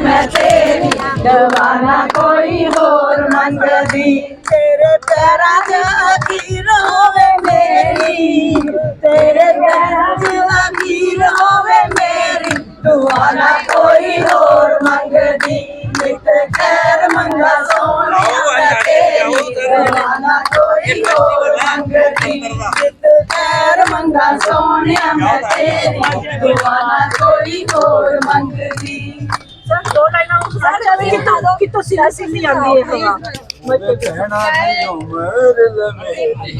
ਮੈਂ ਤੇਰੀ ਦਵਾਨਾ ਕੋਈ ਹੋਰ ਮੰਗਦੀ। ਤੇਰੇ ਪੈਰਾਂ 'ਚ ਅਖੀਰ ਹੋਵੇ ਮੇਰੀ। ਤੇਰੇ ਪੈਰਾਂ 'ਚ ਅਖੀਰ ਹੋਵੇ ਮੇਰੀ। ਦੁਆਨਾ ਕੋਈ ਹੋਰ ਮੰਗਦੀ। ਨਿਤ ਖੈਰ ਮੰਗਾ ਸੋਹਣਿਆ ਮੈਂ ਤੇਰੀ ਦਵਾਨਾ ਕੋਈ ਹੋਰ ਮੰਗਦੀ। ਨਿਤ ਖੈਰ ਮੰਗਾ ਸੋਹਣਿਆ ਮੈਂ ਤੇਰੀ ਦੁਆਨਾ ਕੋਈ ਹੋਰ ਮੰਗਦੀ। ਸਾਰੇ ਕਿਤੋਂ ਕਿਤੋਂ ਸਿਆਸੀ ਨਹੀਂ ਆਉਂਦੀ ਹੈ ਹਵਾ ਕਹਿਣਾ ਦੀ ਉਮਰ ਲਵੇਰੀ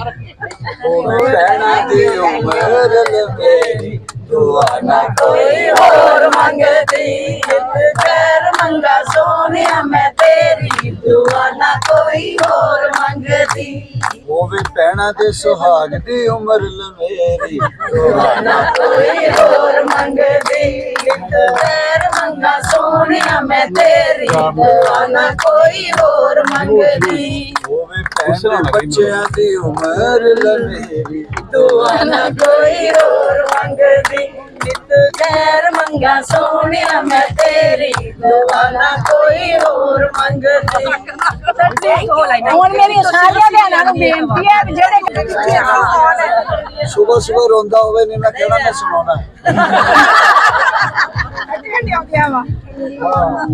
ਉਹ ਕਹਿਣਾ ਦੀ ਉਮਰ ਲਵੇਰੀ ਦੁਆ ਨਾ ਕੋਈ ਹੋਰ ਮੰਗਦੀ। ਨਿਤ ਖੈਰ ਮੰਗਾ ਸੋਹਣਿਆ ਮੈਂ ਤੇਰੀ। ਦੁਆ ਨਾ ਕੋਈ ਹੋਰ ਮੰਗਦੀ। ਹੋਵੇ ਪੈਣਾ ਦੇ ਸੁਹਾਗ ਦੀ ਉਮਰ ਲਵੇਰੀ। ਦੁਆ ਨਾ ਕੋਈ ਹੋਰ ਮੰਗਦੀ। ਨਿਤ ਖੈਰ ਮੰਗਾ ਸੋਹਣਿਆ ਮੈਂ ਤੇਰੀ ਦੁਆ ਨਾ ਕੋਈ ਹੋਰ ਮੰਗਦੀ। ਹੋਵੇ ਬੱਚਿਆਂ ਦੀ ਉਮਰ ਲਵੇਰੀ ਦੁਆ ਨਾ ਕੋਈ ਹੋਰ ਮੰਗਦੀ। ਨਿਤ ਖੈਰ ਮੰਗਾ ਸੋਹਣਿਆ ਮੈਂ ਤੇਰੀ ਦੁਆ ਨਾ ਕੋਈ ਹੋਰ ਮੰਗਦੀ। ਹੁਣ ਮੇਰੀ ਸਾਰੀਆਂ ਭੈਣਾਂ ਨੂੰ ਬੇਨਤੀ ਹੈ ਵੀ ਜਿਹੜੇ ਕਿੱਥੇ ਆਉਣ। ਸਵੇਰ ਸਵੇਰ ਰੋਂਦਾ ਹੋਵੇ ਨਹੀਂ ਮੈਂ ਕਹਿਣਾ ਮੈਂ ਸੁਣਾਉਣਾ। ਠੰਡੀ ਆਉਂਦੀਆਂ ਵਾ ਹਾਂ।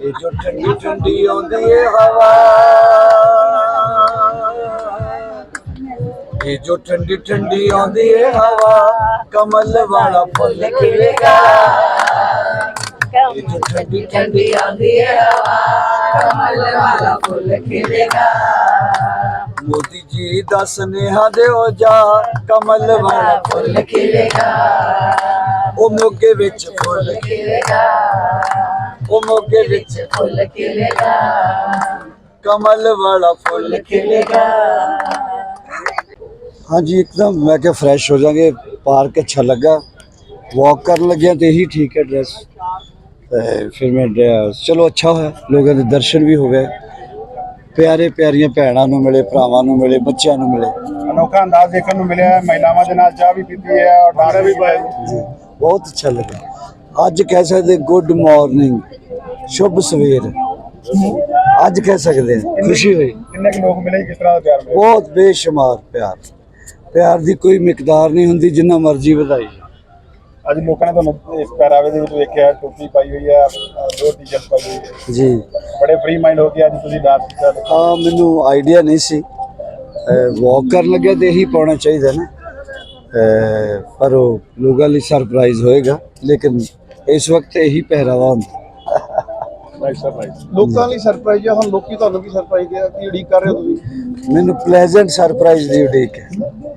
ਇਹ ਜੋ ਠੰਡੀ ਠੰਡੀ ਆਉਂਦੀ ਏ ਹਵਾ। ਇਹ ਜੋ ਠੰਡੀ ਠੰਡੀ ਆਉਂਦੀ ਏ ਹਵਾ, ਕਮਲ ਵਾਲਾ ਫੁੱਲ ਖਿੜੇਗਾ ਇਹ ਜੋ ਠੰਡੀ ਠੰਡੀ ਆਂਦੀ ਹੈ ਹਵਾ, ਕਮਲ ਵਾਲਾ ਫੁੱਲ ਖਿਲੇਗਾ। ਮੋਦੀ ਜੀ ਦਾ ਸੁਨੇਹਾ ਦਿਓ ਜਾ, ਕਮਲ ਵਾਲਾ ਫੁੱਲ ਫੁੱਲ ਉਹ ਮੋਗੇ ਵਿੱਚ ਫੁੱਲ ਖਿਲੇਗਾ ਉਹ ਮੋਗੇ ਵਿੱਚ ਫੁੱਲ ਖਿਲੇਗਾ ਕਮਲ ਵਾਲਾ ਫੁੱਲ ਖਿਲੇਗਾ। ਹਾਂਜੀ ਇੱਕਦਮ ਮੈਂ ਕਿਹਾ ਫਰੈਸ਼ ਹੋ ਜਾਗੇ। ਪਾਰਕ ਅੱਛਾ ਲੱਗਾ। ਵਾਕ ਕਰਨ ਲੱਗਿਆ ਤੇ ਇਹੀ ਠੀਕ ਹੈ ਡਰੈਸ ਤੇ ਫਿਰ ਮੈਂ ਚਲੋ ਅੱਛਾ ਹੋਇਆ। ਲੋਕਾਂ ਦੇ ਦਰਸ਼ਨ ਵੀ ਹੋ ਗਏ। ਪਿਆਰੇ ਪਿਆਰੀਆਂ ਭੈਣਾਂ ਨੂੰ ਮਿਲੇ ਭਰਾਵਾਂ ਨੂੰ ਮਿਲੇ ਬੱਚਿਆਂ ਨੂੰ ਮਿਲੇ। ਅਨੋਖਾ ਅੰਦਾਜ਼ ਦੇਖਣ ਨੂੰ ਮਿਲਿਆ। ਹੈ ਮਹਿਲਾਵਾਂ ਦੇ ਨਾਲ ਚਾਹ ਵੀ ਪੀਤੀ ਹੈ ਔਰ ਡਾਂਡੇ ਵੀ ਪਾਏ ਜੀ ਬਹੁਤ ਅੱਛਾ ਲੱਗਾ। ਅੱਜ ਕਹਿ ਸਕਦੇ ਗੁੱਡ ਮਾਰਨਿੰਗ ਸ਼ੁਭ ਸਵੇਰ। ਅੱਜ ਕਹਿ ਸਕਦੇ ਹਾਂ ਖੁਸ਼ੀ ਹੋਈ। ਕਿੰਨੇ ਕੁ ਲੋਕ ਮਿਲੇ ਕਿਸ ਤਰ੍ਹਾਂ ਦਾ ਪਿਆਰ ਮਿਲਿਆ ਬਹੁਤ ਬੇਸ਼ੁਮਾਰ ਪਿਆਰ। ਪਿਆਰ ਦੀ ਕੋਈ ਮਿਕਦਾਰ ਨਹੀਂ ਹੁੰਦੀ ਜਿੰਨਾ ਮਰਜ਼ੀ ਵਧਾਈ ਅੱਜ ਲੋਕਾਂ ਨੇ ਤੁਹਾਨੂੰ ਇਸ ਪਹਿਰਾਵੇ ਦੇ ਵਿੱਚ ਵੇਖਿਆ ਟੋਪੀ ਪਾਈ ਹੋਈ ਹੈ ਦੋ ਟੀ-ਸ਼ਰਟ ਪਾਈ ਹੋਈ ਹੈ ਜੀ। ਬੜੇ ਫ੍ਰੀ ਮਾਈਂਡ ਹੋ ਕੇ ਅੱਜ ਤੁਸੀਂ ਡਾਂਸ ਕੀਤਾ। ਆ ਮੈਨੂੰ ਆਈਡੀਆ ਨਹੀਂ ਸੀ। ਵਾਕ ਕਰਨ ਲੱਗਿਆ ਤੇ ਇਹੀ ਪਾਉਣਾ ਚਾਹੀਦਾ ਨਾ। ਪਰ ਉਹ ਲੋਕਾਂ ਲਈ ਸਰਪ੍ਰਾਈਜ਼ ਹੋਏਗਾ ਲੇਕਿਨ ਇਸ ਵਕਤ ਇਹੀ ਪਹਿਰਾਵਾ ਹੁੰਦਾ। ਲੋਕਾਂ ਲਈ ਸਰਪ੍ਰਾਈਜ਼ ਹੈ ਹੁਣ ਲੋਕੀ ਤੁਹਾਨੂੰ ਕੀ ਸਰਪ੍ਰਾਈਜ਼ ਦੇ ਕੀ ਉਡੀਕ ਕਰ ਰਹੇ ਹੋ ਤੁਸੀਂ? ਮੈਨੂੰ ਪਲੇਜ਼ੈਂਟ ਸਰਪ੍ਰਾਈਜ਼ ਦੀ ਉਡੀਕ ਹੈ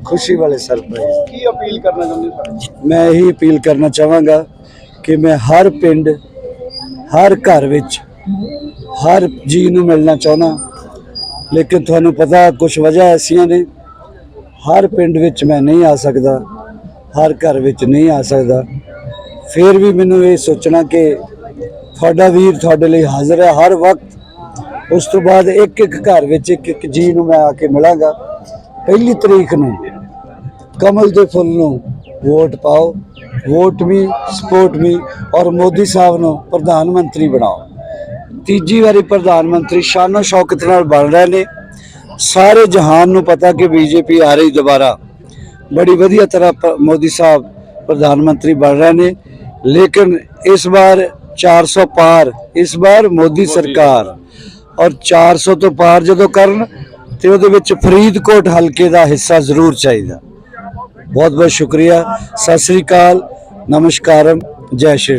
ਖੁਸ਼ੀ ਵਾਲੇ ਸਰਪ੍ਰਾਈਜ਼ ਕੀ ਅਪੀਲ ਕਰਨਾ ਚਾਹੁੰਦੇ ਹੋ ਸਾਨੂੰ ਮੈਂ ਇਹੀ ਅਪੀਲ ਕਰਨਾ ਚਾਹਾਂਗਾ ਕਿ ਮੈਂ ਹਰ ਪਿੰਡ ਹਰ ਘਰ ਵਿੱਚ ਹਰ ਜੀ ਨੂੰ ਮਿਲਣਾ ਚਾਹੁੰਦਾ। ਲੇਕਿਨ ਤੁਹਾਨੂੰ ਪਤਾ ਕੁਝ ਵਜ੍ਹਾ ਐਸੀਆਂ ਨੇ ਹਰ ਪਿੰਡ ਵਿੱਚ ਮੈਂ ਨਹੀਂ ਆ ਸਕਦਾ, ਹਰ ਘਰ ਵਿੱਚ ਨਹੀਂ ਆ ਸਕਦਾ। ਫਿਰ ਵੀ ਮੈਨੂੰ ਇਹ ਸੋਚਣਾ ਕਿ ਤੁਹਾਡਾ ਵੀਰ ਤੁਹਾਡੇ ਲਈ ਹਾਜ਼ਰ ਹੈ, ਹਰ ਵਕਤ। ਉਸ ਤੋਂ ਬਾਅਦ ਇੱਕ ਇੱਕ ਘਰ ਵਿੱਚ ਇੱਕ ਇੱਕ ਜੀ ਨੂੰ ਮੈਂ ਆ ਕੇ ਮਿਲਾਂਗਾ। ਪਹਿਲੀ ਤਰੀਕ ਨੂੰ ਕਮਲ ਦੇ ਫੁੱਲ ਨੂੰ ਵੋਟ ਪਾਓ, ਵੋਟ ਵੀ, ਸਪੋਰਟ ਵੀ, ਔਰ ਮੋਦੀ ਸਾਹਿਬ ਨੂੰ ਪ੍ਰਧਾਨ ਮੰਤਰੀ ਬਣਾਓ। ਤੀਜੀ ਵਾਰੀ ਪ੍ਰਧਾਨ ਮੰਤਰੀ ਸ਼ਾਨੋ ਸ਼ੌਕਤ ਨਾਲ ਬਣ ਰਹੇ ਨੇ। ਸਾਰੇ ਜਹਾਨ ਨੂੰ ਪਤਾ ਕਿ ਬੀਜੇਪੀ ਆ ਰਹੀ ਦੁਬਾਰਾ। ਬੜੀ ਵਧੀਆ ਤਰ੍ਹਾਂ ਮੋਦੀ ਸਾਹਿਬ ਪ੍ਰਧਾਨ ਮੰਤਰੀ ਬਣ ਰਹੇ ਨੇ। ਲੇਕਿਨ ਇਸ ਵਾਰ 400 ਪਾਰ ਇਸ ਵਾਰ ਮੋਦੀ ਸਰਕਾਰ। ਔਰ 400 ਤੋਂ ਪਾਰ ਜਦੋਂ ਕਰਨ ਤੇ ਉਹਦੇ ਵਿੱਚ ਫਰੀਦਕੋਟ ਹਲਕੇ ਦਾ ਹਿੱਸਾ ਜ਼ਰੂਰ ਚਾਹੀਦਾ। ਬਹੁਤ ਬਹੁਤ ਸ਼ੁਕਰੀਆ। ਸਤਿ ਸ੍ਰੀ ਅਕਾਲ। ਨਮਸਕਾਰਮ। ਜੈ ਸ਼੍ਰੀ